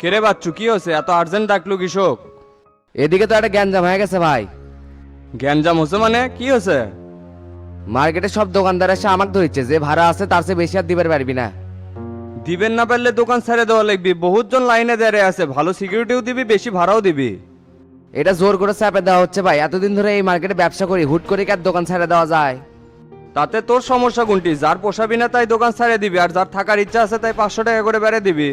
কেরে বাচ্চু কি হয়েছে? এত আর্জেন্ট ডাকলু কৃষক। এদিকে তো একটা গ্যাঞ্জাম হয়ে গেছে ভাই। গ্যাঞ্জাম হচ্ছে মানে? কি হয়েছে? মার্কেটে সব দোকানদার এসে আমাকে ধরেছে যে ভাড়া আছে তার চেয়ে বেশি আর দিবার পারবি না। দিবেন না পারলে দোকান ছেড়ে দেওয়া লাগবি। বহুত জন লাইনে দাঁড়িয়ে আছে। ভালো সিকিউরিটিও দিবি বেশি ভাড়াও দিবি। এটা জোর করে চাপে দেওয়া হচ্ছে ভাই। এতদিন ধরে এই মার্কেটে ব্যবসা করি হুট করে কি আর দোকান ছেড়ে দেওয়া যায়? তাতে তোর সমস্যা কোনটি? যার পোষাবি না তাই দোকান ছেড়ে দিবি আর যার থাকার ইচ্ছা আছে তাই পাঁচশো টাকা করে বেড়ে দিবি।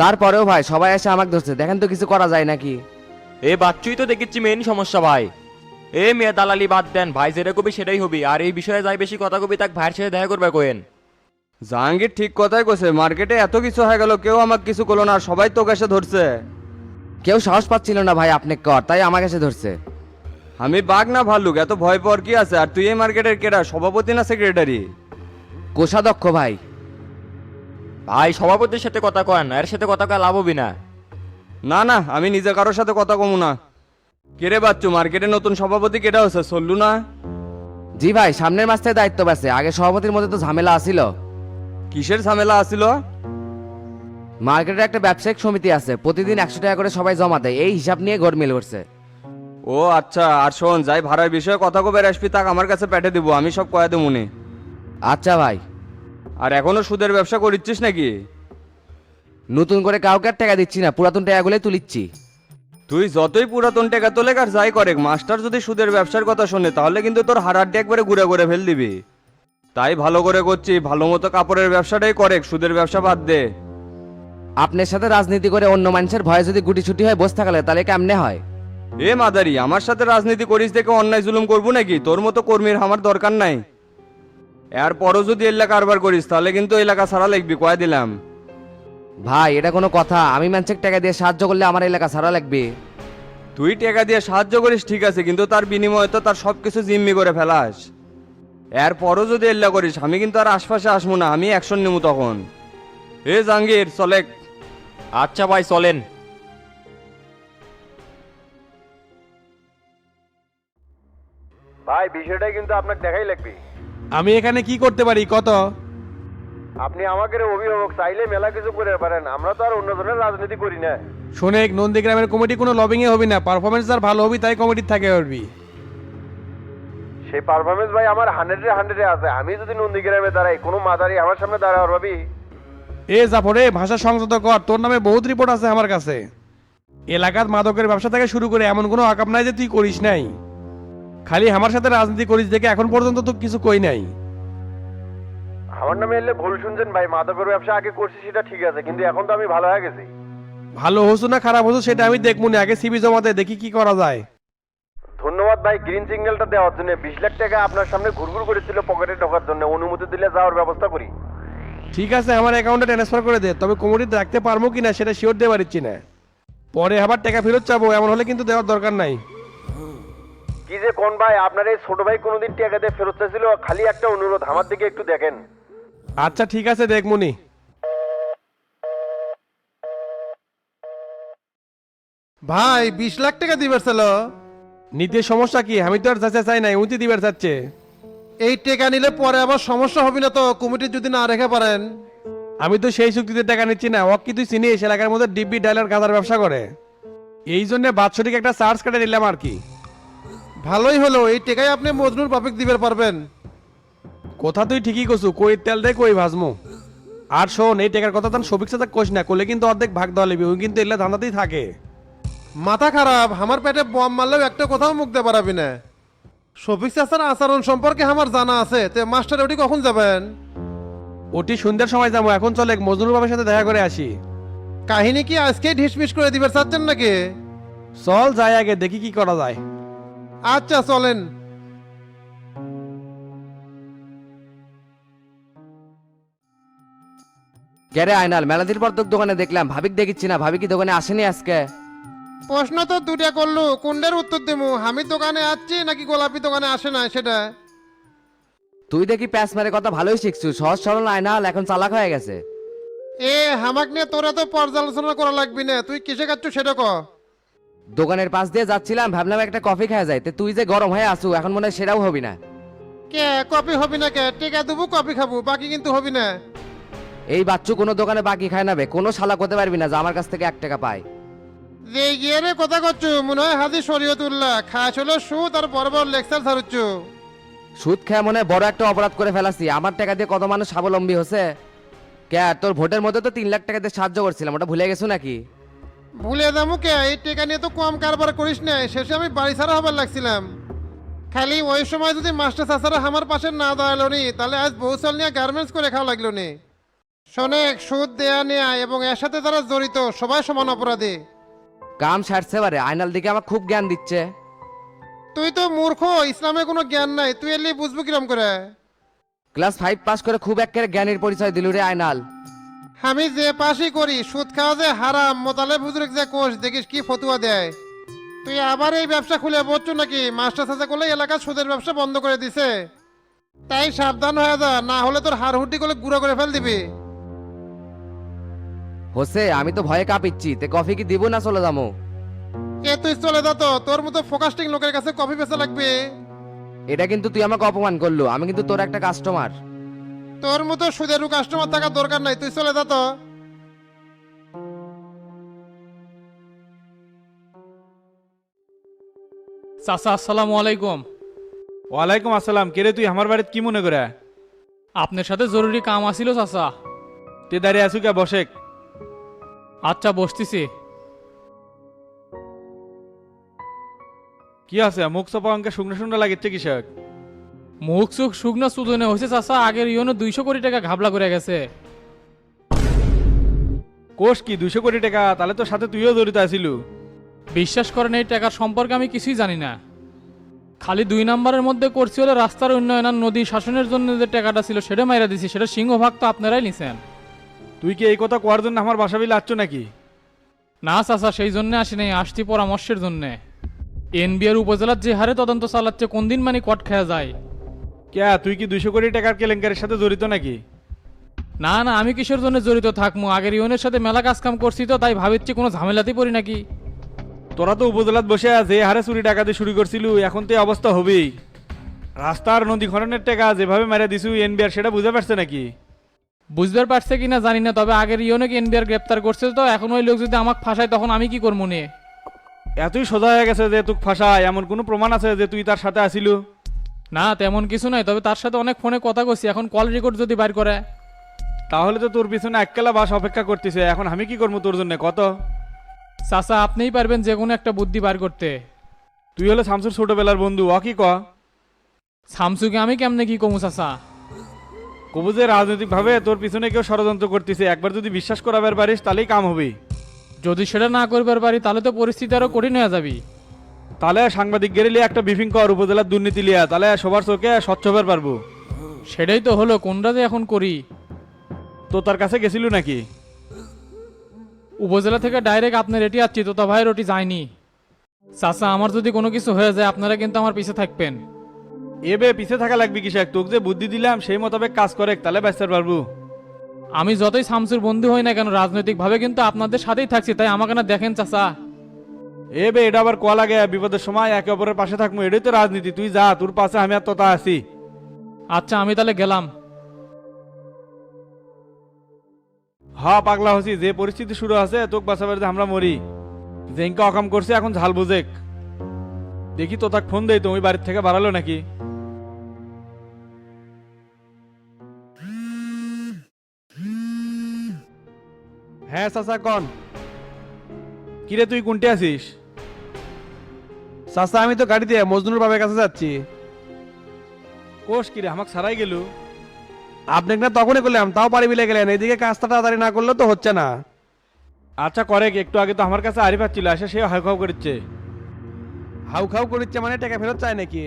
তারপরেও ভাই সবাই এসে আমাকে ধরছে। দেখেন তো কিছু করা যায় নাকি? এ বাচ্চুই তো দেখেছি মেন সমস্যা ভাই। এ মেয়ে দালালি বাদ দেন ভাই যেটা কবি সেটাই হবি। আর এই বিষয়ে যাই বেশি কথা কবি তাক ভাইয়ের সাথে দেখা করবে কোয়েন জাহাঙ্গীর ঠিক কথাই কছে মার্কেটে এত কিছু হয়ে গেল কেউ আমাকে কিছু করল না সবাই তোকে এসে ধরছে। কেউ সাহস পাচ্ছিল না ভাই আপনি কর তাই আমাকে এসে ধরছে। আমি বাঘ না ভাল্লুক এত ভয় পাওয়ার কি আছে? আর তুই এই মার্কেটের কেরা সভাপতি না সেক্রেটারি কোষাধ্যক্ষ ভাই। ভাই সভাপতির সাথে কথা কয় না এর সাথে কথা কয় লাভ হবি না। না না আমি নিজে কারোর সাথে কথা কমু না। কেরে বাচ্চু মার্কেটে নতুন সভাপতি কেটা হচ্ছে চললু না? জি ভাই সামনের মাস থেকে দায়িত্ব পাচ্ছে আগে সভাপতির মধ্যে তো ঝামেলা আসিল কিসের ঝামেলা আসিল মার্কেটের একটা ব্যবসায়িক সমিতি আছে প্রতিদিন একশো টাকা করে সবাই জমা দেয় এই হিসাব নিয়ে গড়মিল করছে। ও আচ্ছা আর শোন যাই ভাড়ার বিষয়ে কথা কবে আসবি তাক আমার কাছে পেটে দিব আমি সব কয়া দেবো। আচ্ছা ভাই। আর এখনও সুদের ব্যবসা করিচ্ছিস নাকি? নতুন করে কাউকে আর টাকা দিচ্ছি না পুরাতন টাকাগুলোই তুলিচ্ছি। তুই যতই পুরাতন টাকা তোলে আর যাই করে মাস্টার যদি সুদের ব্যবসার কথা শোনে তাহলে কিন্তু তোর হারাড্ডি একবারে ঘুরে ঘুরে ফেল দিবি। তাই ভালো করে করছি ভালো মতো কাপড়ের ব্যবসাটাই করে সুদের ব্যবসা বাদ দে। আপনার সাথে রাজনীতি করে অন্য মানুষের ভয়ে যদি গুটি ছুটি হয় বসে থাকলে তাহলে কেমনে হয়? এ মাদারি আমার সাথে রাজনীতি করিস দেখে অন্যায় জুলুম করব নাকি? তোর মতো কর্মীর আমার দরকার নাই। এরপরও যদি এলাকা কারবার করিস তাহলে কিন্তু এলাকা ছাড়া লাগবি কয় দিলাম। ভাই এটা কোনো কথা। আমি মানুষের টাকা দিয়ে সাহায্য করলে আমার এলাকা ছাড়া লাগবে। তুই টাকা দিয়ে সাহায্য করিস ঠিক আছে কিন্তু তার বিনিময়ে তো তার সব কিছু জিম্মি করে ফেলাস। এরপরও যদি এল্লা করিস আমি কিন্তু আর আশপাশে আসব না আমি অ্যাকশন নেব তখন। এ জাহাঙ্গীর চলে আচ্ছা ভাই চলেন। ভাই বিষয়টা কিন্তু আপনাকে দেখাই লাগবে। আমি এখানে কি করতে পারি? কত? আপনি আমাকে অভিভাবক চাইলে মেলা কিছু করে পারেন। আমরা তো আর অন্য ধরনের রাজনীতি করি না। শোনেক নন্দীগ্রামের কমিটি কোনো লবিং এ হবি না। পারফরমেন্স আর ভালো হবি তাই কমিটির থাকে পারবি সেই পারফরমেন্স ভাই আমার হান্ড্রেডে হান্ড্রেডে আছে। আমি যদি নন্দীগ্রামে দাঁড়াই কোনো মাদারি আমার সামনে দাঁড়াওয়ার ভাবি। এ জাফরে ভাষা সংযত কর। তোর নামে বহুত রিপোর্ট আছে আমার কাছে। এলাকার মাদকের ব্যবসা থেকে শুরু করে এমন কোনো আকাম নাই যে তুই করিস নাই। খালি আমার সাথে রাজনীতি করিস দেখে এখন পর্যন্ত তো কিছু কই নাই। আমার নামে এলে ভুল শুনছেন ভাই মাদকের ব্যবসা আগে করছি সেটা ঠিক আছে কিন্তু এখন তো আমি ভালো হয়ে গেছি। ভালো হসু না খারাপ হসু সেটা আমি দেখব না আগে সিবি জমাতে দেখি কি করা যায়। ধন্যবাদ ভাই গ্রিন সিগন্যালটা দেওয়ার জন্য। বিশ লাখ টাকা আপনার সামনে ঘুরঘুর করেছিল পকেটে ঢোকার জন্য অনুমতি দিলে যাওয়ার ব্যবস্থা করি। ঠিক আছে আমার অ্যাকাউন্টে ট্রান্সফার করে দে তবে কমিটিতে রাখতে পারব কিনা সেটা শিওর দিয়ে পারছি না পরে আবার টাকা ফেরত চাবো এমন হলে কিন্তু দেওয়ার দরকার নাই। কি যে কোন ভাই আপনার এই ছোট ভাই কোনোদিন টাকা দিয়ে ফেরত চাইছিল? খালি একটা অনুরোধ আমার দিকে একটু দেখেন। আচ্ছা ঠিক আছে দেখমুনি ভাই বিশ লাখ টাকা দিবার ছিল। নিতে সমস্যা কি? আমি তো আর চাচা চাই নাই উঁচি দিবার চাচ্ছে। এই টাকা নিলে পরে আবার সমস্যা হবে না তো কমিটি যদি না রেখে পারেন। আমি তো সেই চুক্তিতে টাকা নিচ্ছি না ওক কি তুই চিনিস? এলাকার মধ্যে ডিব্বি ডাইলার গাঁদার ব্যবসা করে। এই জন্য বাৎসরিক একটা চার্জ কেটে নিলাম আর কি। ভালোই হলো এই টাকায় আপনি মজনুর বাপেক দিবার পারবেন। কথা তুই ঠিকই কছু কই তেল দে কই ভাজমু। আর শোন এই টাকার কথা তার সবিক সাথে কোষ না করলে কিন্তু অর্ধেক ভাগ দেওয়া লিবি ওই কিন্তু এলে ধান্দাতেই থাকে। মাথা খারাপ আমার পেটে বম মারলেও একটা কথাও মুখ দিতে পারাবি না। শফিক চাচার আচরণ সম্পর্কে আমার জানা আছে তে মাস্টার ওটি কখন যাবেন? ওটি সন্ধ্যার সময় যাব এখন চলে মজনুর বাবার সাথে দেখা করে আসি। কাহিনী কি আজকে ঢিসমিস করে দিবার চাচ্ছেন নাকি? চল যাই আগে দেখি কি করা যায়। আচ্ছা চলেন। কেরে আয়নাল মেলাদির তোর দোকানে দেখলাম। ভাবিক দেখিচ্ছি না ভাবি কি দোকানে আসেনি আজকে। প্রশ্ন তো দুটা করলু কোনটার উত্তর দেবো? আমি দোকানে আসছি নাকি গোলাপি দোকানে আসে না সেটা? তুই দেখি প্যাস মারে কথা ভালোই শিখছু। সহজ সরল আয়নাল এখন চালাক হয়ে গেছে। এ হামাক নিয়ে তোরা তো পর্যালোচনা করা লাগবি না। তুই কিসে খাচ্ছ সেটা ক? দোকানের পাশ দিয়ে যাচ্ছিলাম ভাবলাম একটা কফি খাওয়া যায়। তো তুই যে গরম হয়ে আসু এখন মনে হয় সেটাও হবি না। কে? কপি হবি না কে? টিকা দেবো কপি খাব বাকি কিন্তু হবি না। এই বাচ্চু কোনো দোকানে বাকি খায় না বে কোনো শালা করতে পারবি না যে আমার কাছ থেকে এক টাকা পায়। যে গিয়ে রে কথা করছ মনে হয় হাজি শরীয়তুল্লাহ খাস হলো সুদ আর বড় বড় লেকচার ছাড়ুচ্ছ সুদ খেয়ে মনে হয় বড় একটা অপরাধ করে ফেলাছি আমার টাকা দিয়ে কত মানুষ স্বাবলম্বী হচ্ছে। কে তোর ভোটের মধ্যে তো তিন লাখ টাকা দিয়ে সাহায্য করছিলাম ওটা ভুলে গেছো নাকি? ভুলে যাব কে? এই টেকা নিয়ে তো কম কারবার করিস না। শেষে আমি বাড়ি ছাড়া হবার লাগছিলাম। খালি ওই সময় যদি মাস্টার চাচারা আমার পাশে না দাঁড়াল নি তাহলে আজ বৌসাল নিয়ে গার্মেন্টস করে খাওয়া লাগল নি শোনেক সুদ দেয়া নেয়া এবং এর সাথে যারা জড়িত সবাই সমান অপরাধী। কাম সারছে বারে আয়নাল দিকে আমার খুব জ্ঞান দিচ্ছে। তুই তো মূর্খ ইসলামে কোনো জ্ঞান নাই তুই এলি বুঝব কিরম করে। ক্লাস ফাইভ পাস করে খুব একের জ্ঞানীর পরিচয় দিলু রে আয়নাল। আমি যে পাশই করি সুদ খাওয়া যে হারাম মোতালে বুজুর্গ যে কোষ দেখিস কি ফতুয়া দেয়। তুই আবার এই ব্যবসা খুলে বলছো নাকি? মাস্টার চাচা করলে এলাকা সুদের ব্যবসা বন্ধ করে দিছে। তাই সাবধান হয়ে যা না হলে তোর হাড় হুড্ডি করলে গুঁড়ো করে ফেল দিবি। হোসে আমি তো ভয়ে কাঁপিচ্ছি। তে কফি কি দিব না চলে যাব? এ তুই চলে যা তো তোর মতো ফোকাস্টিং লোকের কাছে কফি বেচা লাগবে। এটা কিন্তু তুই আমাকে অপমান করল। আমি কিন্তু তোর একটা কাস্টমার তোর মতো সুদেরু কাস্টমার থাকার দরকার নাই তুই চলে যা তো। চাচা আসসালামু আলাইকুম। ওয়ালাইকুম আসসালাম। কেরে তুই? আমার বাড়িতে কি মনে করে? আপনার সাথে জরুরি কাম আসিল চাচা। তে দাঁড়িয়ে আসু কে? বসেক আচ্ছা বসতেছি। কি আছে? মুখ চপা অঙ্কে শুকনো শুকনো লাগিচ্ছে কৃষক মুখ চুখ শুকনো সুদনে হয়েছে চাচা আগের ইয়নো দুইশো কোটি টাকা ঘাবলা করে গেছে। কোষ কি দুইশো কোটি টাকা? তাহলে তো সাথে তুইও জড়িত আছিলু। বিশ্বাস করেন এই টাকার সম্পর্কে আমি কিছুই জানি না। খালি দুই নাম্বারের মধ্যে করছি হলে রাস্তার উন্নয়ন আর নদী শাসনের জন্য যে টাকাটা ছিল সেটা মাইরা দিছি সেটা সিংহভাগ তো আপনারাই নিছেন। তুই কি এই কথা কোয়ার জন্য আমার বাসা বিলে আসছো নাকি? না চাচা সেই জন্য আসি নাই আসছি পরামর্শের জন্যে। এনবিআর উপজেলার যে হারে তদন্ত চালাচ্ছে কোন দিন মানে কট খেয়া যায়। কে তুই কি দুশো কোটি টাকার কেলেঙ্কারের সাথে জড়িত নাকি? না না আমি কিসের জন্য জড়িত থাকব আগের ইউনের সাথে মেলা কাজ কাম করছি তো তাই ভাবিচ্ছি কোনো ঝামেলাতেই পড়ি নাকি? তোরা তো উপজেলাত বসে যে হারে চুরি টাকাতে শুরু করছিল এখন তো এই অবস্থা হবেই। রাস্তার নদী খননের টাকা যেভাবে মেরে দিছু এনবিআর সেটা বুঝে পারছে নাকি? বুঝতে পারছে কিনা জানি না তবে আগের ইউনিক এনবিআর গ্রেপ্তার করছে তো এখন ওই লোক যদি আমাকে ফাঁসায় তখন আমি কি করব নে? এতই সোজা হয়ে গেছে যে তুই ফাঁসায় এমন কোনো প্রমাণ আছে যে তুই তার সাথে আসিলু? না তেমন কিছু নাই তবে তার সাথে অনেক ফোনে কথা করছি এখন কল রেকর্ড যদি বাইর করে। তাহলে তো তোর পিছনে এককেলা বাস অপেক্ষা করতেছে এখন আমি কি করব তোর জন্য কত? চাচা আপনিই পারবেন যে কোনো একটা বুদ্ধি বার করতে। তুই হলে শামসুর ছোটবেলার বন্ধু অ কি ক? সামসুকে আমি কেমনে কি কমু চাচা? কবু যে রাজনৈতিকভাবে তোর পিছনে কেউ ষড়যন্ত্র করতেছে একবার যদি বিশ্বাস করাবার পারিস তাহলেই কাম হবে যদি সেটা না করবার পারি তাহলে তো পরিস্থিতি আরও কঠিন হয়ে যাবি। তাহলে সাংবাদিক গেরিলে একটা ব্রিফিং কর উপজেলার দুর্নীতি লিয়া। তাহলে সবার চোখে স্বচ্ছ হবার পারব। সেটাই তো হলো কোনটা যে এখন করি? তো তার কাছে গেছিল নাকি? উপজেলা থেকে ডাইরেক্ট আপনার এটি তো তা ভাইয়ের ওটি যায়নি। চাচা আমার যদি কোনো কিছু হয়ে যায় আপনারা কিন্তু আমার পিছে থাকবেন। এবে পিছে থাকা লাগবে কিসে তোকে যে বুদ্ধি দিলাম সেই মোতাবেক কাজ করে তাহলে ব্যস্ত পারব। আমি যতই শামসুর বন্ধু হই না কেন রাজনৈতিকভাবে কিন্তু আপনাদের সাথেই থাকছি তাই আমাকে না দেখেন চাচা। এ বে এটা আবার কোয়া লাগে? বিপদের সময় একে অপরের পাশে থাকব এটাই তো রাজনীতি। তুই যা তোর পাশে আমি আর তোতা আছি। আচ্ছা আমি তাহলে গেলাম। হা পাগলা হসি যে পরিস্থিতি শুরু আছে তোক বাঁচাবার যে আমরা মরি। জেঙ্কা অকাম করছে এখন ঝাল বুঝেক। দেখি তো তাক ফোন দেই তো ওই বাড়ির থেকে বাড়ালো নাকি? হ্যাঁ চাচা কন। কিরে তুই কোনটে আছিস? চাচা আমি তো গাড়ি দিয়ে মজনুর বাবার কাছে যাচ্ছি। কোষ কিরে আমাকে সারাই গেল? আপনাকে না তখনই করলাম তাও পারি বিলে গেলেন। এইদিকে কাজটা তাড়াতাড়ি না করলে তো হচ্ছে না। আচ্ছা করে কি, একটু আগে তো আমার কাছে আরিফ ছিল এসে সে হাউ খাউ করছে হাউ খাউ করিচ্ছে মানে টাকা ফেরত চায় নাকি?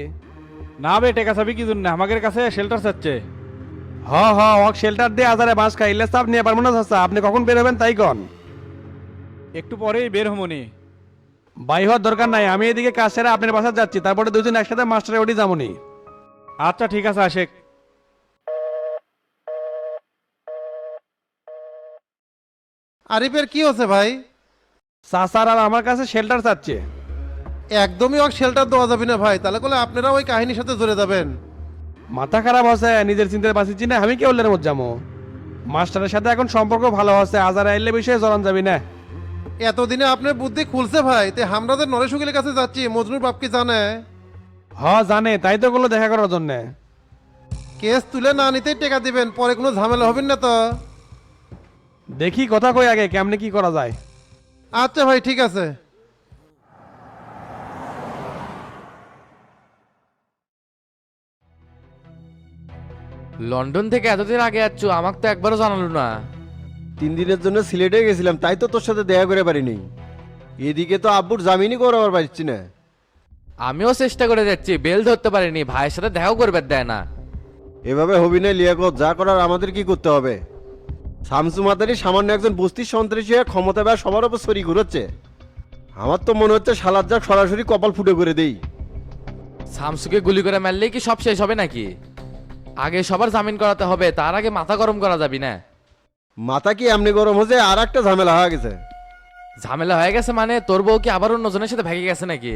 না বে টেকা চাবি কি জন্য? আমাদের কাছে শেল্টার চাচ্ছে। হ হ হক শেল্টার দিয়ে আজারে বাঁশ খাই ইলে চাপ নিয়ে পারব না চাচা আপনি কখন বের হবেন তাই কন। একটু পরেই বের হমনি। বাই হওয়ার দরকার নাই আমি এদিকে কাজ সেরে আপনার বাসা যাচ্ছি তারপরে দুজন একসাথে মাস্টারে ওটি যাবনি আচ্ছা ঠিক আছে আশেক। আরিফের কি হচ্ছে ভাই? চাচার আর আমার কাছে শেল্টার চাচ্ছে। একদমই ওকে শেল্টার দেওয়া যাবে না ভাই তাহলে করলে আপনারা ওই কাহিনীর সাথে জড়ে যাবেন। মাথা খারাপ আছে নিজের চিন্তায় বাঁচিছি না আমি কে উল্লের মধ্যে যাব। মাস্টারের সাথে এখন সম্পর্ক ভালো আছে আজারে আইলে বিষয়ে জড়ান যাবি না। এতদিনে আপনার বুদ্ধি খুলছে ভাই তে হামরাদের নরেশ উকিলের কাছে যাচ্ছি মজনুর বাপ কি জানে। হ জানে তাই তো গুলো দেখা করার জন্যে। কেস তুলে না নিতেই টেকা দিবেন পরে কোনো ঝামেলা হবেন না তো। দেখি কথা কই আগে কেমনে কি করা যায়। আচ্ছা ভাই ঠিক আছে। লন্ডন থেকে এতদিন আগে যাচ্ছ আমাকে তো একবারও জানালো না। তিন দিনের জন্য সিলেটে গেছিলাম তাই তো তোর সাথে দেখা করে পারিনি। এদিকে তো আব্বুর জামিনই করাবার পারছি না। আমিও চেষ্টা করে যাচ্ছি বেল ধরতে পারিনি ভাইয়ের সাথে দেখাও করবে দেয় না। এভাবে হবি না লিয়াকত যা করার আমাদের কি করতে হবে? শামসু মাদারি সামান্য একজন বস্তির সন্ত্রাসী হয়ে ক্ষমতা ব্যয় সবার উপর সরি ঘুরোচ্ছে। আমার তো মনে হচ্ছে সালাদ যাক সরাসরি কপাল ফুটে করে দেই। শামসুকে গুলি করে মারলেই কি সব শেষ হবে নাকি? আগে সবার জামিন করাতে হবে তার আগে মাথা গরম করা যাবি না। মাথা কি এমনি গরম হয়েছে? আর একটা ঝামেলা হয়ে গেছে। ঝামেলা হয়ে গেছে মানে? তোর বউ কি আবার অন্যজনের সাথে ভেগে গেছে নাকি?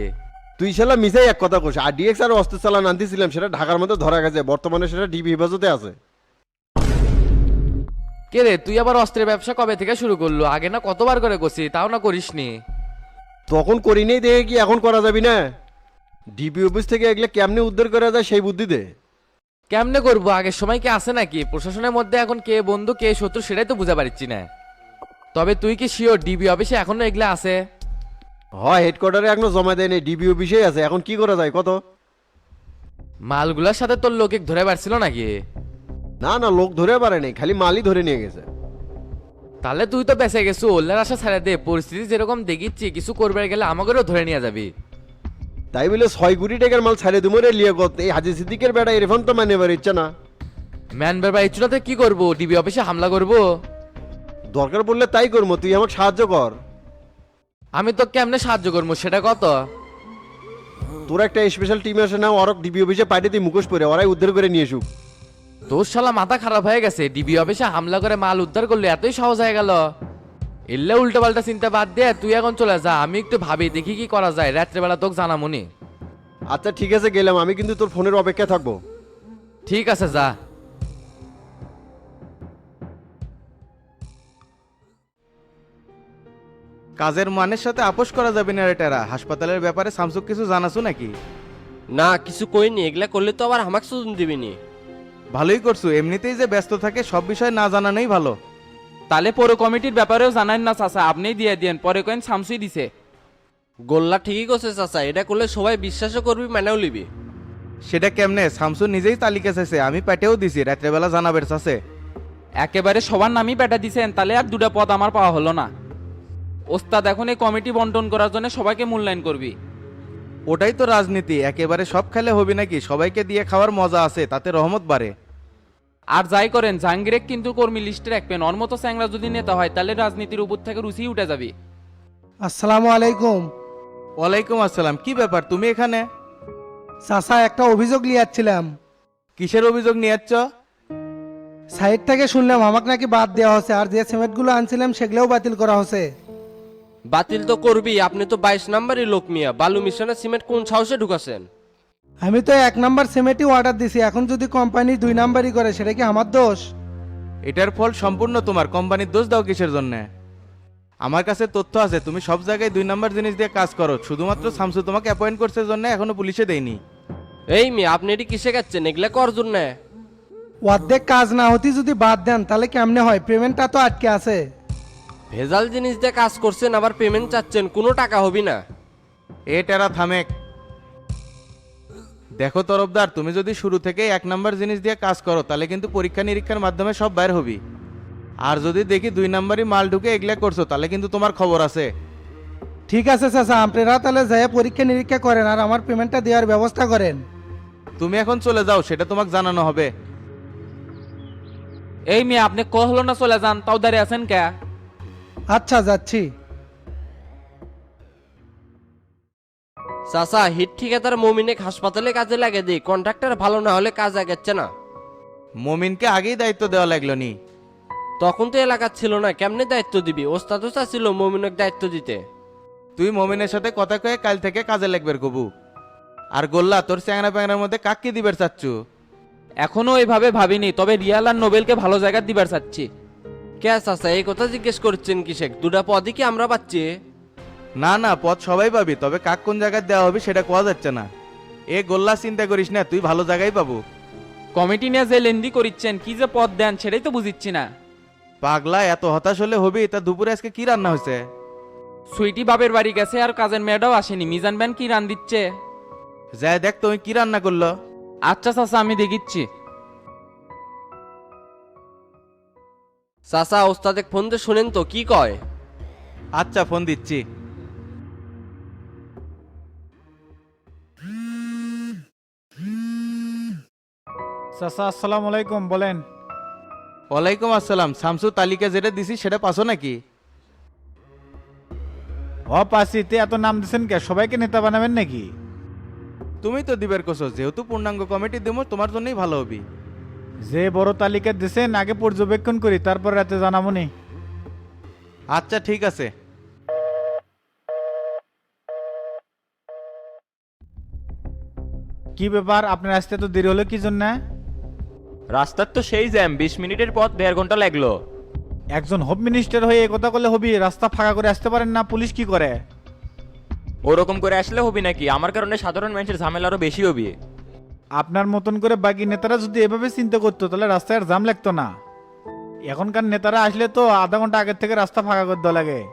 তুই শালা মিসাই এক কথা কোষ আর ডিএক্স আর অস্ত্র চালান আনতেছিলাম সেটা ঢাকার মধ্যে ধরা গেছে বর্তমানে সেটা ডিবি হেফাজতে আছে। কে রে তুই আবার অস্ত্রের ব্যবসা কবে থেকে শুরু করল? আগে না কতবার করে করছি তাও না করিসনি? তখন করিনি দেখে কি এখন করা যাবি না? ডিবি অফিস থেকে এগুলো কেমনে উদ্ধার করা যায় সেই বুদ্ধিতে? কেমনে করব? আগের সময় কি আছে নাকি? প্রশাসনের মধ্যে এখন কে বন্ধু কে শত্রু সেটাই তো বুঝা পারছি না। তবে তুই কি শিওর ডিবি অফিসে এখনও এগুলা আছে? হয় হেডকোয়ার্টারে এখনও জমা দেয়নি ডিবি অফিসেই আছে। এখন কি করা যায়? কত? মালগুলার সাথে তোর লোকে ধরে পারছিল নাকি? না না লোক ধরে পারেনি খালি মালই ধরে নিয়ে গেছে। তাহলে তুই তো বেঁচে গেছো ওল্লার আশা ছেড়ে দে পরিস্থিতি যেরকম দেখিচ্ছি কিছু করবে গেলে আমাকেও ধরে নিয়ে যাবি। তাই বলে ছয় কোটি টাকার মাল ছাড়ে দুমরে রে লিয়াকত এই হাজি সিদ্দিকের বেটা এরফান তো মানে এবার ইচ্ছা না। ম্যান বেরবা ইচ্ছুটাতে কি করব? ডিবি অফিসে হামলা করব? দরকার পড়লে তাই করব তুই আমাকে সাহায্য কর। আমি তো কেমনে সাহায্য করব সেটা কত? তোর একটা স্পেশাল টিম আসে না ওর ডিবি অফিসে পাঠিয়ে তুই মুখোশ পরে ওরাই উদ্ধার করে নিয়ে আসুক। তোর শালা মাথা খারাপ হয়ে গেছে ডিবি অফিসে হামলা করে মাল উদ্ধার করলে এতই সহজ হয়ে গেল। এলে উল্টো পাল্টা চিন্তা বাদ দে তুই এখন চলে যা আমি একটু ভাবি দেখি কি করা যায় রাত্রেবেলা তোকে জানামুনি। আচ্ছা ঠিক আছে গেলাম আমি কিন্তু তোর ফোনের অপেক্ষায় থাকব। ঠিক আছে যা। কাজের মানের সাথে আপোষ করা যাবে না রে টেরা হাসপাতালের ব্যাপারে সামসুক কিছু জানাছো নাকি? না কিছু কইনি এগুলা করলে তো আবার আমাকে সুযোগ দিবিনি। ভালোই করছ এমনিতেই যে ব্যস্ত থাকে সব বিষয় না জানানোই ভালো। তাহলে পৌর কমিটির ব্যাপারেও জানান না চাচা আপনিই দিয়ে দিয়েন পরে কেন সামসুই দিছে। গোল্লা ঠিকই করছে চাচা এটা করলে সবাই বিশ্বাসও করবি মানেও লিবি। সেটা কেমনে? শামসু নিজেই তালিকা চাইছে আমি পেটেও দিছি রাত্রেবেলা জানাবের চাষে একেবারে সবার নামই পেটা দিছেন তাহলে আর দুটা পদ আমার পাওয়া হলো না। ওস্তাদ এখন এই কমিটি বন্টন করার জন্য সবাইকে মূল্যায়ন করবি। ওটাই তো রাজনীতি একেবারে সব খেলে হবে নাকি? সবাইকে দিয়ে খাওয়ার মজা আছে তাতে রহমত বাড়ে। আর যাই করেন জাহাঙ্গীরে কিন্তু কর্মী লিস্টে রাখবেন। ওর মতো স্যাংরা যদি নেতা হয় তাহলে রাজনীতির উপর থেকে রুচি উঠে যাবে। আসসালামু আলাইকুম। ওয়ালাইকুম আসসালাম। কি ব্যাপার তুমি এখানে? চাচা একটা অভিযোগ নিয়ে লিয়াচ্ছিলাম কিসের অভিযোগ নিয়ে যাচ্ছ সাইড থেকে শুনলাম আমাকে নাকি বাদ দেওয়া হচ্ছে আর যে সিমেন্টগুলো আনছিলাম সেগুলোও বাতিল করা হচ্ছে বাতিল তো করবি আপনি তো বাইশ নাম্বারই লোক মিয়া। বালু মিশনের সিমেন্ট কোন সাহসে ঢুকাছেন? আমি তো এক নাম্বার সিমেন্টই অর্ডার দিছি। এখন যদি কোম্পানি দুই নাম্বারই করে সেটা কি আমার দোষ? এটার ফল সম্পূর্ণ তোমার। কোম্পানির দোষ দাও কিসের জন্য? আমার কাছে তথ্য আছে তুমি সব জায়গায় দুই নাম্বার জিনিস দিয়ে কাজ করো। শুধুমাত্র শামসু তোমাকে অ্যাপয়েন্ট করছে জন্য এখনও পুলিশে দেয়নি। এই মিয়া আপনি এটি কিসে গেছেন এগুলা কর জন্য। অর্ধেক কাজ না হতে যদি বাদ দেন তাহলে কেমনে হয়? পেমেন্টটা তো আটকে আছে। ভেজাল জিনিস দিয়ে কাজ করছেন আবার পেমেন্ট চাচ্ছেন কোনো টাকা হবি না। এ টেরা থামেক। দেখো তরফদার তুমি যদি শুরু থেকে এক নাম্বার জিনিস দিয়ে কাজ করো তাহলে কিন্তু পরীক্ষা নিরীক্ষার মাধ্যমে সব বাইর হবি। আর যদি দেখি দুই নাম্বারই মাল ঢুকে এগুলা করছ তাহলে কিন্তু তোমার খবর আছে। ঠিক আছে চাচা আপনারা তাহলে যাই পরীক্ষা নিরীক্ষা করেন আর আমার পেমেন্টটা দেওয়ার ব্যবস্থা করেন। তুমি এখন চলে যাও সেটা তোমাকে জানানো হবে। এই মেয়ে আপনি কহ হলো না চলে যান তাও দাঁড়িয়ে আছেন কে? আচ্ছা যাচ্ছি। চাচা হিট ঠিকাদার মমিনেক হাসপাতালে কাজে লাগে দিই। কন্ট্রাক্টর ভালো না হলে কাজ আগাচ্ছে না। মমিনকে আগেই দায়িত্ব দেওয়া লাগল নি। তখন তো এলাকার ছিল না কেমনে দায়িত্ব দিবি? ওস্তাদও চাচ্ছিল মমিনক দায়িত্ব দিতে। তুই মমিনের সাথে কথা কয়ে কাল থেকে কাজে লাগবে কবু। আর গোল্লা তোর চ্যাংরা প্যাংরার মধ্যে কাককে দিবের চাচ্ছু? এখনও ওইভাবে ভাবিনি তবে রিয়াল আর নোবেলকে ভালো জায়গা দিবার চাচ্ছি। ক্যাশ আছে এই কথা জিজ্ঞেস করছেন কিসেক? দুটা পদই কি আমরা পাচ্ছি? না না পথ সবাই পাবি তবে কাক কোন জায়গায় দেওয়া হবে সেটা কোয়া যাচ্ছে না। এ গোল্লা চিন্তা করিস না তুই ভালো জায়গায় পাবো। কমিটি নিয়ে যে লেন্দি করিচ্ছেন কি যে পদ দেন সেটাই তো বুঝিচ্ছি না। পাগলা এত হতাশ হলে হবে তা দুপুরে আজকে কি রান্না হয়েছে? সুইটি বাপের বাড়ি গেছে আর কাজের মেয়েটাও আসেনি মিজান ব্যান কি রান দিচ্ছে? যাই দেখ তুমি কি রান্না করল। আচ্ছা চাচা আমি দেখিচ্ছি। চাচা ওস্তাদে ফোন দিয়ে শোনেন তো কি কয়? আচ্ছা ফোন দিচ্ছি। চাচা আসসালামু আলাইকুম বলেন। ওয়ালাইকুম আসসালাম। শামসু তালিকা যেটা দিছি সেটা পাসো নাকি? ও পাসি তে এত নাম দিছেন কে? সবাইকে নেতা বানাবেন নাকি? তুমি তো দিবের কোসো যেহেতু পূর্ণাঙ্গ কমিটি দেবো তোমার জন্যই ভালো হবে। যে বড় তালিকা দিছেন আগে পর্যবেক্ষণ করি তারপর রাতে জানামনি আচ্ছা ঠিক আছে। কি ব্যাপার? আপনার আসতে তো দেরি হলো কি জন্য? রাস্তার তো সেই জ্যাম বিশ মিনিটের পথ দেড় ঘণ্টা লাগল। একজন হোম মিনিস্টার হয়ে এ কথা বলে হবি রাস্তা ফাঁকা করে আসতে পারেন না পুলিশ কি করে? ওরকম করে আসলে হবি নাকি? আমার কারণে সাধারণ মানুষের ঝামেলা আরও বেশি হবি। আপনার মতন করে বাকি নেতারা যদি এভাবে চিন্তা করতো তাহলে রাস্তায় আর জাম লাগতো না। এখনকার নেতারা আসলে তো আধা ঘণ্টা আগের থেকে রাস্তা ফাঁকা করে দেওয়া লাগে।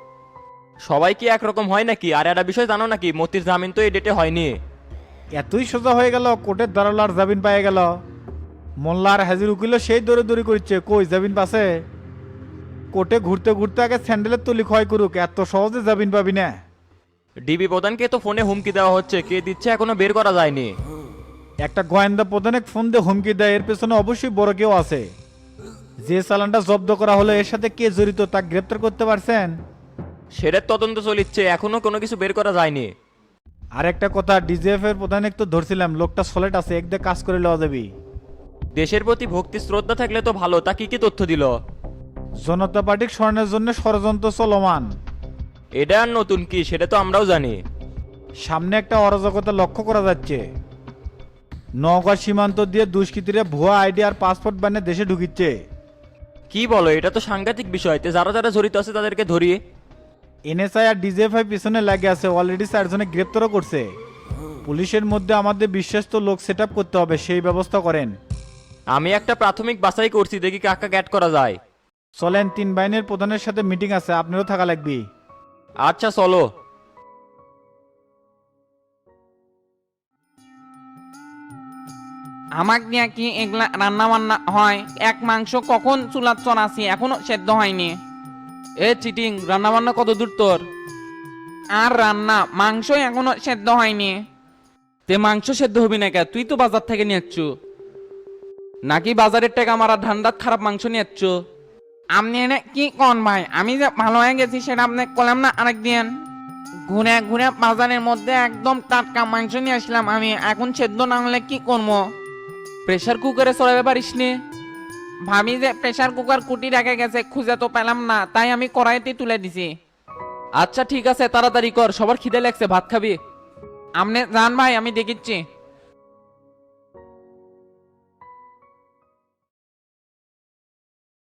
সবাই কি একরকম হয় নাকি? আর একটা বিষয় জানো নাকি মতির জামিন তো এই ডেটে হয়নি। এতই সোজা হয়ে গেল কোর্টের দারোয়ার জামিন পেয়ে গেল। মোল্লা আর হাজির উকিল সেই দৌড়ে দৌড়ি করছে। কই জামিন পাছে কোর্টে ঘুরতে ঘুরতে আগে স্যান্ডেলের তলি ক্ষয় করুক এত সহজে জামিন পাবি না। ডিবি প্রধানকে তো ফোনে হুমকি দেওয়া হচ্ছে কে দিচ্ছে এখনও বের করা যায়নি। একটা গোয়েন্দা প্রধানে ফোন দিয়ে হুমকি দেয় এর পেছনে অবশ্যই বড় কেউ আছে। যে চালানটা জব্দ করা হলো এর সাথে কে জড়িত তা গ্রেপ্তার করতে পারছেন? সেটার তদন্ত চলিচ্ছে এখনও কোনো কিছু বের করা যায়নি। আর একটা কথা ডিজিএফ এর প্রধান একটু ধরছিলাম লোকটা সলেট আছে একদে কাজ করে লওয়া যাবি। দেশের প্রতি ভক্তি শ্রদ্ধা থাকলে তো ভালো। তা কি কি তথ্য দিল? জনতা পার্টির স্বর্ণের জন্য ষড়যন্ত্র চলমান। এটা আর নতুন কি সেটা তো আমরাও জানি। সামনে একটা অরাজকতা লক্ষ্য করা যাচ্ছে। নওগাঁ সীমান্ত দিয়ে দুষ্কৃতীরা ভুয়া আইডি আর পাসপোর্ট বানিয়ে দেশে ঢুকিচ্ছে। কি বলো এটা তো সাংঘাতিক বিষয়। তে যারা যারা জড়িত আছে তাদেরকে ধরিয়ে এনএসআই আর ডিজিএফআই পিছনে লাগে আছে অলরেডি চারজনে গ্রেপ্তারও করছে। পুলিশের মধ্যে আমাদের বিশ্বস্ত লোক সেট করতে হবে সেই ব্যবস্থা করেন। আমি একটা প্রাথমিক বাছাই করছি দেখি কাকা গ্যাট করা যায়। চলেন তিন বাহিনীর প্রধানের সাথে মিটিং আছে আপনারও থাকা লাগবে। আচ্ছা চলো। আমাক নিয়ে কি এগুলা রান্না বান্না হয়? এক মাংস কখন চুলার চড়াছি এখনও সেদ্ধ হয়নি। এ চিটিং রান্না বান্না কত দূর তোর? আর রান্না মাংস এখনও সেদ্ধ হয়নি। তে মাংস সেদ্ধ হবি না কে? তুই তো বাজার থেকে নিয়ে যাচ্ছ নাকি বাজারের টাকা মারা ঠান্ডাত খারাপ মাংস নিয়ে যাচ্ছ আপনি এনে কি কন ভাই? আমি যে ভালো হয়ে গেছি সেটা আপনি কলাম না আরেকদিন ঘুরে ঘুরে বাজারের মধ্যে একদম টাটকা মাংস নিয়ে আসলাম আমি। এখন সেদ্ধ না হলে কি করব? প্রেশার কুকারে চড়াবে পারিস নি। ভাবি যে প্রেশার কুকার কুটি রেখে গেছে, খুঁজে তো পেলাম না, তাই আমি কড়াইতে তুলে দিছি। আচ্ছা ঠিক আছে, তাড়াতাড়ি কর, সবার খিদে লাগছে, ভাত খাবি। আপনি যান ভাই, আমি দেখিচ্ছি।